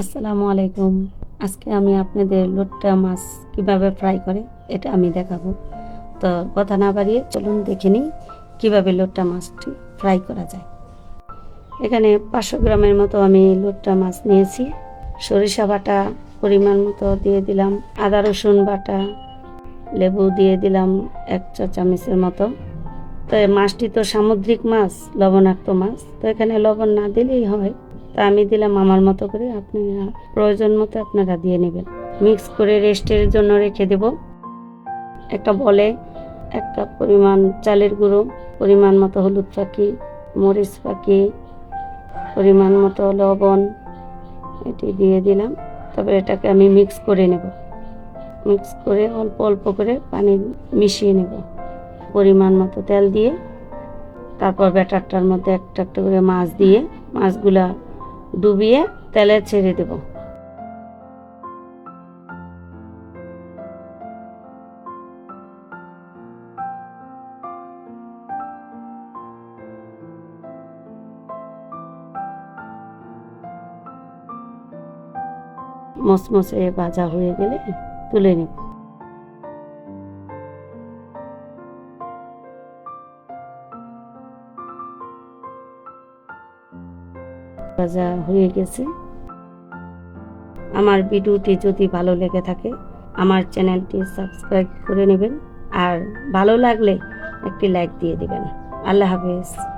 আসসালামু আলাইকুম। আজকে আমি আপনাদের লোট্টা মাছ কীভাবে ফ্রাই করে, এটা আমি দেখাবো। তো কথা না বাড়িয়ে চলুন দেখে নিই কীভাবে লোট্টা মাছটি ফ্রাই করা যায়। এখানে পাঁচশো গ্রামের মতো আমি লোট্টা মাছ নিয়েছি। সরিষা বাটা পরিমাণ মতো দিয়ে দিলাম, আদা রসুন বাটা, লেবু দিয়ে দিলাম এক চা চামচের মতো। তো মাছটি তো সামুদ্রিক মাছ, লবণাক্ত মাছ। তো এখানে লবণ না দিলেই হয়। তা আমি দিলাম আমার মতো করে। আপনি প্রয়োজন মতো আপনারা দিয়ে নেবেন। মিক্স করে রেস্টের জন্য রেখে দেব। একটা বলে একটা পরিমাণ চালের গুঁড়ো, পরিমাণ মতো হলুদ পাখি মরিচ পাখি পরিমাণ মতো লবণ, এটি দিয়ে দিলাম। তবে এটাকে আমি মিক্স করে নেব। মিক্স করে অল্প অল্প করে পানি মিশিয়ে নেব। পরিমাণ মতো তেল দিয়ে, তারপর ব্যাটারটার মধ্যে একটা একটা করে মাছ দিয়ে, মাছগুলা ডুবিয়ে তেলে ছেড়ে দেব। মসমসে ভাজা হয়ে গেলে তুলে নেব। ভাজা হয়ে গেছে। আমার ভিডিওটি যদি ভালো লেগে থাকে, আমার চ্যানেলটি সাবস্ক্রাইব করে নেবেন। আর ভালো লাগলে একটি লাইক দিয়ে দেবেন। আল্লাহ হাফেজ।